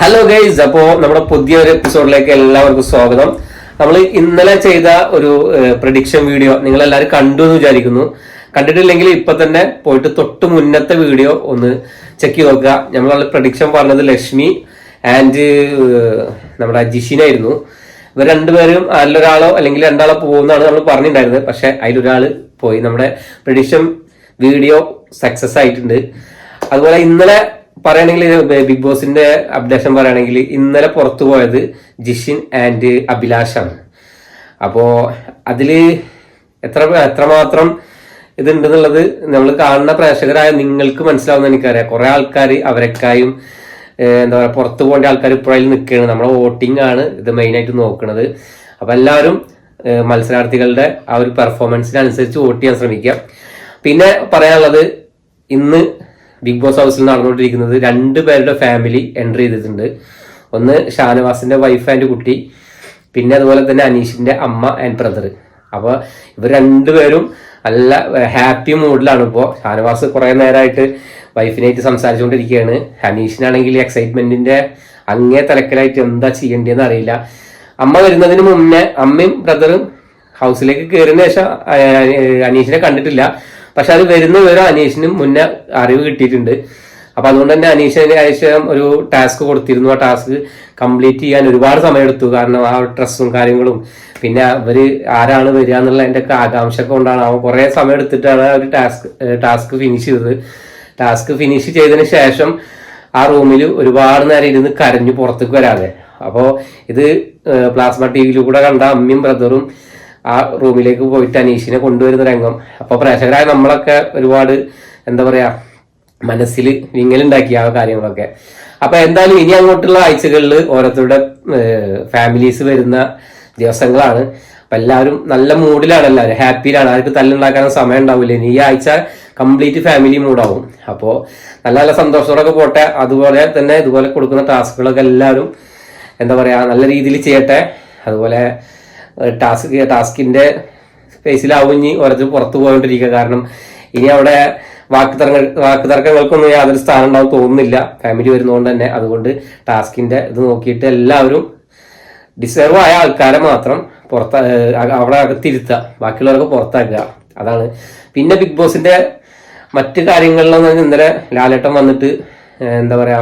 Hello guys അപ്പോ നമ്മുടെ പുതിയൊരു എപ്പിസോഡിലേക്ക് എല്ലാവർക്കും സ്വാഗതം. നമ്മൾ ഇന്നലെ ചെയ്ത ഒരു പ്രഡിക്ഷൻ വീഡിയോ നിങ്ങൾ എല്ലാവരും കണ്ടു എന്ന് വിചാരിക്കുന്നു. കണ്ടിട്ടില്ലെങ്കിൽ ഇപ്പൊ തന്നെ പോയിട്ട് തൊട്ട് മുന്നത്തെ വീഡിയോ ഒന്ന് ചെക്ക് ചെയ്ത് നോക്കുക. നമ്മൾ പ്രഡിക്ഷൻ പറഞ്ഞത് ലക്ഷ്മി ആൻഡ് നമ്മുടെ ജിഷിനായിരുന്നു ഇവർ രണ്ടുപേരും അതിലൊരാളോ അല്ലെങ്കിൽ രണ്ടാളോ പോകുന്നതാണ് നമ്മൾ പറഞ്ഞിട്ടുണ്ടായിരുന്നത്. പക്ഷെ അതിലൊരാൾ പോയി. നമ്മുടെ പ്രഡിക്ഷൻ വീഡിയോ സക്സസ് ആയിട്ടുണ്ട്. അതുപോലെ ഇന്നലെ പറയുകയാണെങ്കിൽ ബിഗ് ബോസിന്റെ അപ്ഡേഷൻ പറയുകയാണെങ്കിൽ ഇന്നലെ പുറത്തു പോയത് ജിഷിൻ ആൻഡ് അഭിലാഷാണ്. അപ്പോൾ അതിൽ എത്ര എത്രമാത്രം ഇതുണ്ടെന്നുള്ളത് നമ്മൾ കാണുന്ന പ്രേക്ഷകരായ നിങ്ങൾക്ക് മനസ്സിലാവുന്ന എനിക്കറിയാം. കുറെ ആൾക്കാർ അവരെക്കായും എന്താ പറയുക പുറത്തു പോകേണ്ട ആൾക്കാർ ഇപ്പോഴും നിൽക്കുകയാണ്. നമ്മുടെ വോട്ടിംഗ് ആണ് ഇത് മെയിനായിട്ട് നോക്കുന്നത്. അപ്പൊ എല്ലാവരും മത്സരാർത്ഥികളുടെ ആ ഒരു പെർഫോമൻസിനനുസരിച്ച് വോട്ട് ചെയ്യാൻ ശ്രമിക്കുക. പിന്നെ പറയാനുള്ളത് ഇന്ന് ബിഗ് ബോസ് ഹൗസിൽ നടന്നുകൊണ്ടിരിക്കുന്നത് രണ്ട് പേരുടെ ഫാമിലി എൻട്രി ചെയ്തിട്ടുണ്ട്. ഒന്ന് ഷാനവാസിന്റെ വൈഫ് ആൻഡ് കുട്ടി പിന്നെ അതുപോലെ തന്നെ അനീഷിന്റെ അമ്മ ആൻഡ് ബ്രദർ അപ്പോൾ ഇവർ രണ്ടുപേരും നല്ല ഹാപ്പി മൂഡിലാണ് ഇപ്പോൾ ഷാനവാസ് കുറേ നേരമായിട്ട് വൈഫിനായിട്ട് സംസാരിച്ചുകൊണ്ടിരിക്കുകയാണ്. അനീഷിനാണെങ്കിൽ എക്സൈറ്റ്മെന്റിന്റെ അങ്ങേ തലക്കലായിട്ട് എന്താ ചെയ്യേണ്ടതെന്ന് അറിയില്ല. അമ്മ വരുന്നതിന് മുന്നേ അമ്മയും ബ്രദറും ഹൗസിലേക്ക് കയറിയതിനു ശേഷം അനീഷിനെ കണ്ടിട്ടില്ല. പക്ഷെ അത് വരുന്ന വിവരം അനീഷിനും മുന്നേ അറിവ് കിട്ടിയിട്ടുണ്ട്. അപ്പൊ അതുകൊണ്ട് തന്നെ അനീഷിന് ശേഷം ഒരു ടാസ്ക് കൊടുത്തിരുന്നു. ആ ടാസ്ക് കംപ്ലീറ്റ് ചെയ്യാൻ ഒരുപാട് സമയം എടുത്തു കാരണം ആ ഡ്രസ്സും കാര്യങ്ങളും. പിന്നെ അവർ ആരാണ് വരിക എന്നുള്ള എന്റെ ഒക്കെ ആകാംക്ഷ കൊണ്ടാണ്. അവൻ കുറെ സമയം എടുത്തിട്ടാണ് ആ ഒരു ടാസ്ക് ടാസ്ക് ഫിനിഷ് ചെയ്തത്. ടാസ്ക് ഫിനിഷ് ചെയ്തതിന് ശേഷം ആ റൂമിൽ ഒരുപാട് നേരം ഇരുന്ന് കരഞ്ഞു പുറത്തേക്ക് വരാതെ. അപ്പോൾ ഇത് പ്ലാസ്മ ടി വിയിലൂടെ കണ്ട അമ്മയും ബ്രദറും ആ റൂമിലേക്ക് പോയിട്ട് അനീഷിനെ കൊണ്ടുവരുന്ന രംഗം. അപ്പൊ പ്രേക്ഷകരായ നമ്മളൊക്കെ ഒരുപാട് എന്താ പറയാ മനസ്സിൽ വിങ്ങലുണ്ടാക്കി ആ കാര്യങ്ങളൊക്കെ. അപ്പൊ എന്തായാലും ഇനി അങ്ങോട്ടുള്ള ആഴ്ചകളിൽ ഓരോരുത്തരുടെ ഫാമിലീസ് വരുന്ന ദിവസങ്ങളാണ്. അപ്പൊ എല്ലാവരും നല്ല മൂഡിലാണ് എല്ലാവരും. ഹാപ്പിയിലാണ്. ആർക്ക് തല്ലുണ്ടാക്കാനും സമയം ഉണ്ടാവില്ല ഇനി ഈ ആഴ്ച കംപ്ലീറ്റ് ഫാമിലി മൂഡാവും. അപ്പോൾ നല്ല നല്ല സന്തോഷത്തോടൊക്കെ പോട്ടെ. അതുപോലെ തന്നെ ഇതുപോലെ കൊടുക്കുന്ന ടാസ്കുകളൊക്കെ എല്ലാവരും എന്താ പറയാ നല്ല രീതിയിൽ ചെയ്യട്ടെ. അതുപോലെ ടാസ്ക് ടാസ്കിന്റെ സ്പേസിലാവും ഇനി ഓരോരുത്തർ പുറത്തു പോയിക്കൊണ്ടിരിക്കുക കാരണം ഇനി അവിടെ വാക്ക് തർക്ക തർക്കങ്ങൾക്കൊന്നും യാതൊരു സ്ഥാനം ഉണ്ടാവും തോന്നുന്നില്ല. ഫാമിലി വരുന്നതുകൊണ്ട് തന്നെ. അതുകൊണ്ട് ടാസ്കിന്റെ ഇത് നോക്കിയിട്ട് എല്ലാവരും ഡിസേർവ് ആയ ആൾക്കാരെ മാത്രം പുറത്ത അവിടെ അകത്തിരുത്തുക ബാക്കിയുള്ളവർക്ക് പുറത്താക്കുക. അതാണ്. പിന്നെ ബിഗ് ബോസിന്റെ മറ്റു കാര്യങ്ങളിലൊന്നും ഇന്നലെ ലാലേട്ടൻ വന്നിട്ട് എന്താ പറയാ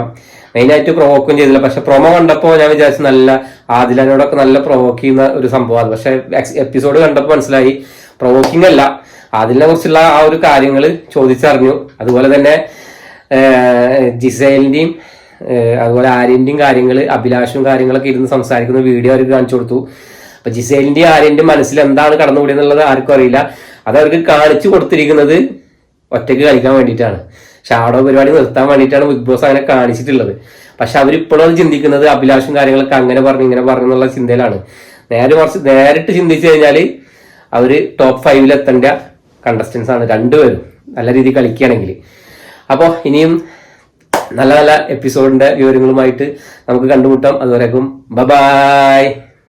മെയിനായിട്ട് പ്രൊവോക്കും ചെയ്തില്ല. പക്ഷെ പ്രൊമോ കണ്ടപ്പോൾ ഞാൻ വിചാരിച്ചു നല്ല ആദിലാനോടൊക്കെ നല്ല പ്രൊവോക്ക് ചെയ്യുന്ന ഒരു സംഭവമാണ്. പക്ഷെ എപ്പിസോഡ് കണ്ടപ്പോൾ മനസ്സിലായി. പ്രൊവോക്കിംഗ് അല്ല. ആദിലിനെ കുറിച്ചുള്ള ആ ഒരു കാര്യങ്ങൾ ചോദിച്ചറിഞ്ഞു. അതുപോലെ തന്നെ ജിസൈലിന്റെയും അതുപോലെ ആര്യന്റെയും കാര്യങ്ങൾ അഭിലാഷും കാര്യങ്ങളൊക്കെ ഇരുന്ന് സംസാരിക്കുന്ന വീഡിയോ അവർക്ക് കാണിച്ചു കൊടുത്തു. അപ്പൊ ജിസേലിന്റെയും ആര്യന്റെയും മനസ്സിൽ എന്താണ് കടന്നുകൂടിയെന്നുള്ളത് ആർക്കും അറിയില്ല. അത് അവർക്ക് കാണിച്ചു കൊടുത്തിരിക്കുന്നത് ഒറ്റയ്ക്ക് കളിക്കാൻ വേണ്ടിയിട്ടാണ്. ഷാഡോ പരിപാടി നിർത്താൻ വേണ്ടിയിട്ടാണ് ബിഗ് ബോസ് അങ്ങനെ കാണിച്ചിട്ടുള്ളത്. പക്ഷെ അവരിപ്പോഴും അത് ചിന്തിക്കുന്നത് അഭിലാഷും കാര്യങ്ങളൊക്കെ അങ്ങനെ പറഞ്ഞു ഇങ്ങനെ പറഞ്ഞു എന്നുള്ള ചിന്തയിലാണ്. നേരെ മറിച്ച് നേരിട്ട് ചിന്തിച്ചു കഴിഞ്ഞാൽ അവർ ടോപ്പ് ഫൈവിൽ എത്തേണ്ട കണ്ടസ്റ്റൻസ് ആണ് രണ്ടുപേരും. നല്ല രീതിയിൽ കളിക്കുകയാണെങ്കിൽ അപ്പോൾ ഇനിയും നല്ല നല്ല എപ്പിസോഡിന്റെ വിവരങ്ങളുമായിട്ട് നമുക്ക് കണ്ടുമുട്ടാം. അതുവരെക്കും ബബായ് ബായ്